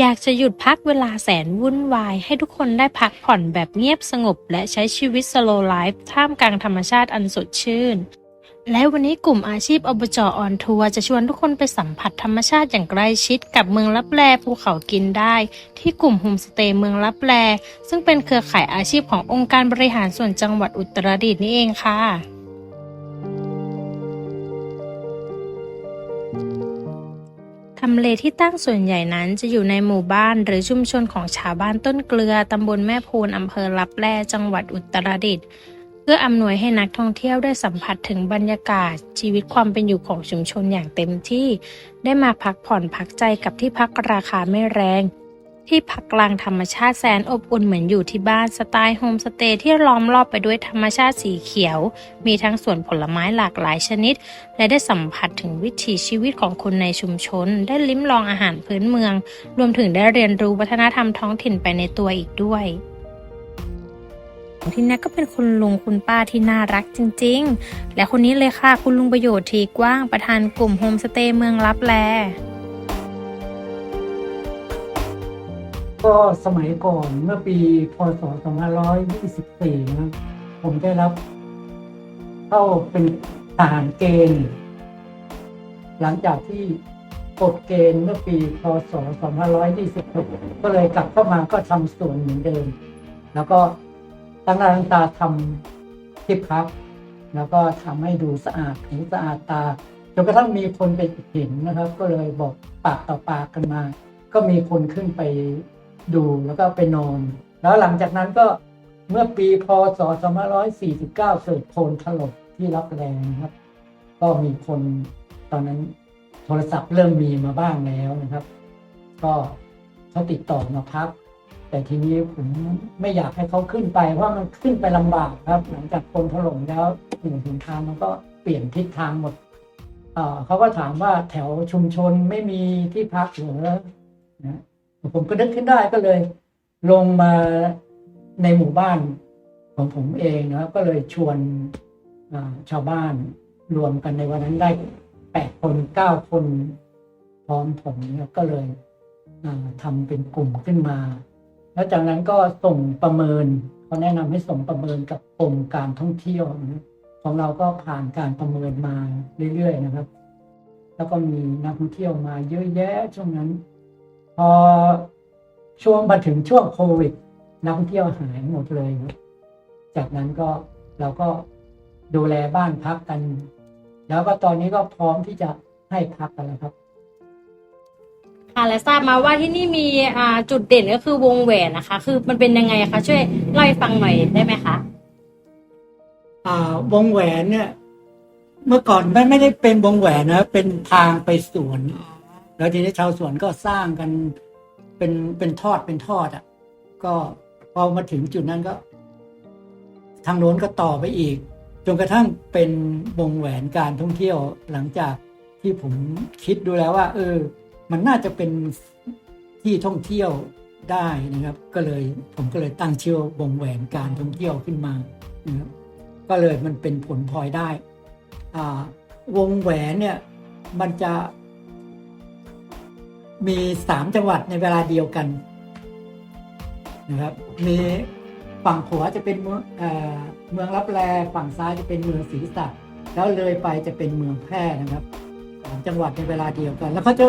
อยากจะหยุดพักเวลาแสนวุ่นวาย ให้ทุกคนได้พักผ่อนแบบเงียบสงบ และใช้ชีวิต slow life ท่ามกลางธรรมชาติอันสดชื่น และวันนี้กลุ่มอาชีพอบจออนทัวร์จะชวนทุกคนไปสัมผัสธรรมชาติอย่างใกล้ชิดกับเมืองลับแลภูเขากินได้ ที่กลุ่มโฮมสเตย์เมืองลับแลซึ่งเป็นเครือข่ายอาชีพขององค์การบริหารส่วนจังหวัดอุตรดิตถ์นี่เองค่ะำเลที่ตั้งส่วนใหญ่นั้นจะอยู่ในหมู่บ้านหรือชุมชนของชาวบ้านต้นเกลือตำบลแม่พูนอำเภอลับแลจังหวัดอุตรดิตถ์เพื่ออำนวยให้นักท่องเที่ยวได้สัมผัสถึงบรรยากาศ ชีวิตความเป็นอยู่ของชุมชนอย่างเต็มที่ ได้มาพักผ่อนพักใจกับที่พักราคาไม่แรง ที่พักกลางธรรมชาติแสนอบอุ่นเหมือนอยู่ที่บ้านสไตล์โฮมสเตย์ที่ล้อมรอบไปด้วยธรรมชาติสีเขียว มีทั้งสวนผลไม้หลากหลายชนิด และได้สัมผัสถึงวิถีชีวิตของคนในชุมชน ได้ลิ้มลองอาหารพื้นเมือง รวมถึงได้เรียนรู้วัฒนธรรมท้องถิ่นไปในตัวอีกด้วยที่นี่ก็เป็นคุณลุงคุณป้าที่น่ารักจริง ๆ และคนนี้เลยค่ะคุณลุงประโยชน์ทีกว้างประธานกลุ่มโฮมสเตย์เมืองลับแล ก็สมัยก่อนเมื่อปีพศ 2524 นะครับผมได้รับ เข้าเป็นทหารเกณฑ์ หลังจากที่กฎเกณฑ์เมื่อปีพศ 2526 ก็เลยกลับเข้ามาก็ทำสวนเหมือนเดิม แล้วก็ตั้งหน้าตั้งตาทำที่พักแล้วก็ทำให้ดูสะอาดหูสะอาดตาจนกระทั่งมีคนไปเห็นนะครับ ก็เลยบอกปากต่อปากกันมา ก็มีคนขึ้นไป ดูแล้วก็ไปนอน แล้วหลังจากนั้นก็เมื่อปีพศ 2549 เกิดโคลนถล่มที่รับแรงนะครับ ก็มีคนตอนนั้นโทรศัพท์เริ่มมีมาบ้างแล้วนะครับ ก็เขาติดต่อมาพัก แต่ทีนี้ผมไม่อยากให้เขาขึ้นไปเพราะมันขึ้นไปลำบากครับ หลังจากคลนถล่มแล้วหนึ่งถึงทางมันก็เปลี่ยนทิศทางหมดเเขาก็ถามว่าแถวชุมชนไม่มีที่พักหรือนะ ผมก็นึกขึ้นได้ก็เลย ลงมาในหมู่บ้านของผมเองนะครับก็เลยชวนชาวบ้านรวมกันในวันนั้นได้แปดคนเก้าคนพร้อมผมเนี่ยก็เลยอ่าทำเป็นกลุ่มขึ้นมา แล้วจากนั้นก็ส่งประเมินเขาแนะนำให้ส่งประเมินกับกรมการท่องเที่ยวนะของเราก็ผ่านการประเมินมาเรื่อยๆนะครับ แล้วก็มีนักท่องเที่ยวมาเยอะแยะช่วงนั้น พอช่วงมาถึงช่วงโควิดนักท่องเที่ยวหายหมดเลยครับจากนั้นก็เราก็ดูแลบ้านพักกัน แล้วก็ตอนนี้ก็พร้อมที่จะให้พักกันแล้วครับ ค่ะและทราบมาว่าที่นี่มีอ่าจุดเด่นก็คือวงแหวนนะคะ คือมันเป็นยังไงคะช่วยเล่าให้ฟังหน่อยได้ไหมคะอ่าวงแหวนเนี่ย เมื่อก่อนไม่ไม่ได้เป็นวงแหวนนะ เป็นทางไปสวน แล้วทีนี้ชาวสวนก็สร้างกันเป็นเป็นทอดเป็นทอดอะ ก็พอมาถึงจุดนั้นก็ ทางโน้นก็ต่อไปอีกจนกระทั่งเป็นวงแหวนการท่องเที่ยวหลังจากที่ผมคิดดูแล้วว่า เออ มันน่าจะเป็นที่ท่องเที่ยวได้นะครับ ก็เลยผมก็เลยตั้งชื่อวงแหวนการท่องเที่ยวขึ้นมานะครับก็เลยมันเป็นผลพลอยได้วงแหวนเนี่ย มันจะ มีสามจังหวัดในเวลาเดียวกันนะครับ มีฝั่งขวาจะเป็นเมืองเอ่อเมืองรับแลฝั่งซ้ายจะเป็นเมืองศรีสัตว์แล้วเลยไปจะเป็นเมืองแพร่นะครับสามจังหวัดในเวลาเดียวกัน แล้วเขาจะ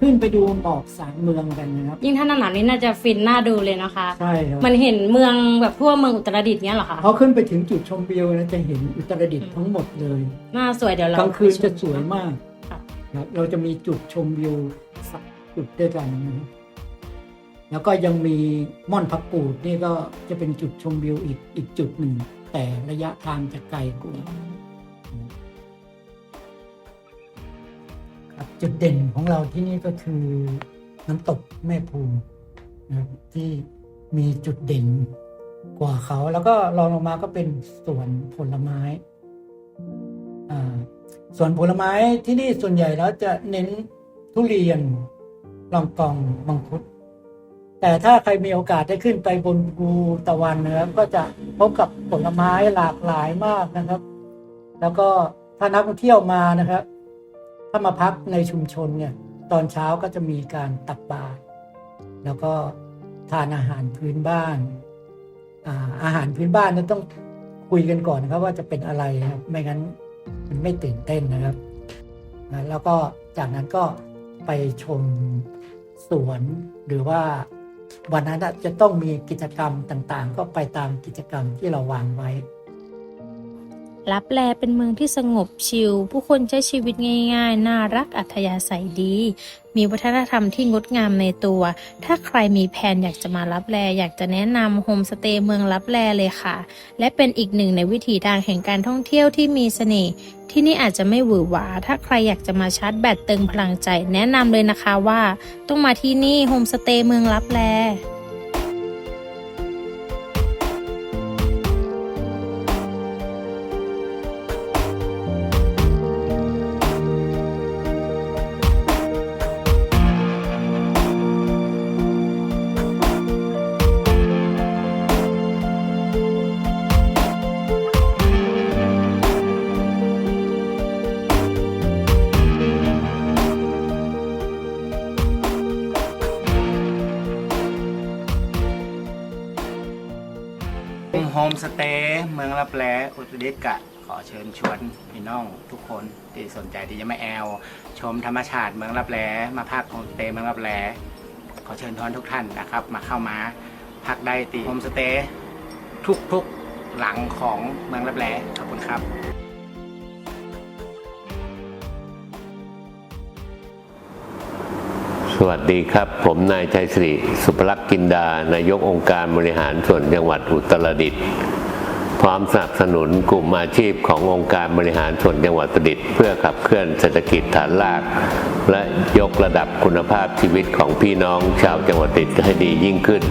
ขึ้นไปดูหมอกสามเมืองกันนะครับ ยิ่งถ้าหนาหนาวนี้น่าจะฟินน่าดูเลยนะคะใช่ครับมันเห็นเมืองแบบทั่วเมืองอุตรดิตถ์เนี้ยเหรอคะพอขึ้นไปถึงจุดชมวิวนะจะเห็นอุตรดิตถ์ทั้งหมดเลยน่าสวยเดี๋ยวเรากลางคืนไปชจะสวยมากค่ะครับเราจะมีจุดชมวิวสัก จุดด้วยกันนะครับแล้วก็ยังมีม่อนพักกูดนี่ก็จะเป็นจุดชมวิวอีกอีกจุดหนึ่ง แต่ระยะทางจะไกลกว่าครับจุดเด่นของเราที่นี่ก็คือน้ำตกแม่ภูมินะครับที่มีจุดเด่นกว่าเขา แล้วก็รองลงมาก็เป็นสวนผลไม้อ่าส่วนผลไม้ที่นี่ส่วนใหญ่แล้วจะเน้นทุเรียน ลองกองมังคุด แต่ถ้าใครมีโอกาสได้ขึ้นไปบนภูตะวันนะครับก็จะพบกับผลไม้หลากหลายมากนะครับ แล้วก็ถ้านักท่องเที่ยวมานะครับ ถ้ามาพักในชุมชนเนี่ย ตอนเช้าก็จะมีการตักบาตรแล้วก็ทานอาหารพื้นบ้านอาอาหารพื้นบ้านเนี่ยต้องคุยกันก่อนนะครับว่าจะเป็นอะไรนะครับ ไม่งั้นมันไม่ตื่นเต้นนะครับ แล้วก็จากนั้นก็ ไปชมสวนหรือว่าวันนั้นจะต้องมีกิจกรรมต่างๆ ก็ไปตามกิจกรรมที่เราวางไว้ ลับแลเป็นเมืองที่สงบชิล ผู้คนใช้ชีวิตง่ายๆ น่ารักอัธยาศัยดี มีวัฒนธรรมที่งดงามในตัว ถ้าใครมีแผนอยากจะมาลับแล อยากจะแนะนำโฮมสเตย์เมืองลับแลเลยค่ะ และเป็นอีกหนึ่งในวิถีทางแห่งการท่องเที่ยวที่มีเสน่ห์ที่นี่อาจจะไม่หวือหวา ถ้าใครอยากจะมาชาร์จแบตเติมพลังใจ แนะนำเลยนะคะว่า ต้องมาที่นี่โฮมสเตย์เมืองลับแล โฮมสเตย์เมืองรับแลอุตรดิตถ์กะ ขอเชิญชวนพี่น้องทุกคนที่สนใจที่จะมาแอล ชมธรรมชาติเมืองรับแลมาพักโฮมสเตย์เมืองรับแลขอเชิญทอนทุกท่านนะครับ มาเข้ามาพักได้ตีโฮมสเตย์ทุกๆหลังของเมืองรับแลขอบคุณครับ สวัสดีครับ ผมนายชัยศรีสุภลักษ์กินดา นายกองค์การบริหารส่วนจังหวัดอุตรดิตถ์พร้อมสนับสนุนกลุ่มอาชีพขององค์การบริหารส่วนจังหวัดอุตรดิตถ์เพื่อขับเคลื่อนเศรษฐกิจฐานราก และยกระดับคุณภาพชีวิตของพี่น้องชาวจังหวัดอุตรดิตถ์ให้ดียิ่งขึ้น